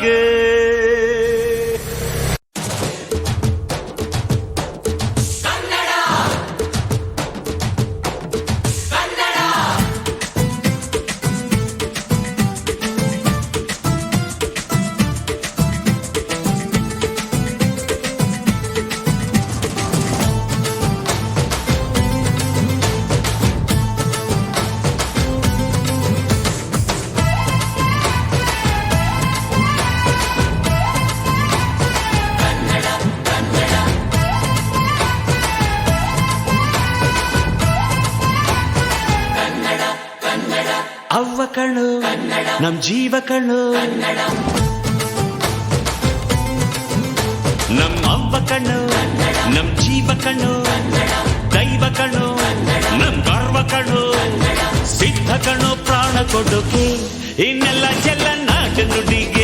good. ಅವ್ವ ಕಣ್ಣು, ನಮ್ ಜೀವ ಕಣ್ಣು. ನಮ್ ಅವ್ವ ಕಣ್ಣು, ನಮ್ ಜೀವ ಕಣ್ಣು. ದೈವ ಕಣ್ಣು, ನಮ್ ಗರ್ವ ಕಣ್ಣು. ಸಿದ್ಧ ಕಣ್ಣು ಪ್ರಾಣ ಕೊಡುಗೆ. ಇನ್ನೆಲ್ಲ ಚೆಲ್ಲ ನಾಟ ನುಡಿಗೆ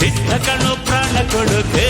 ಸಿದ್ಧ ಕಣ್ಣು ಪ್ರಾಣ ಕೊಡುಗೆ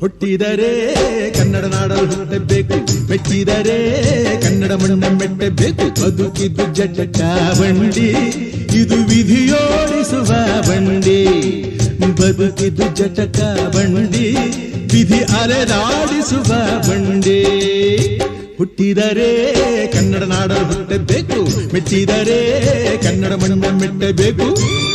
ಹುಟ್ಟಿದರೆ ಕನ್ನಡ ನಾಡಲು ಹುಟ್ಟಬೇಕು ಮೆಚ್ಚಿದರೆ ಕನ್ನಡ ಮಣ್ಣ ಮೆಟ್ಟಬೇಕು ಬದುಕಿದ್ದು ಜಟ ಬಂಡಿ ಇದು ವಿಧಿಯೋಡಿಸುವ ಬಂಡಿ, ಬದುಕಿದು ಜಟಕ ಬಂಡಿ, ವಿಧಿ ಅರೆದಾಡಿಸುವ ಬಂಡಿ. ಹುಟ್ಟಿದರೆ ಕನ್ನಡ ನಾಡ ಹುಟ್ಟಬೇಕು, ಮೆಚ್ಚಿದರೆ ಕನ್ನಡ ಮಣ್ಣ ಮೆಟ್ಟಬೇಕು.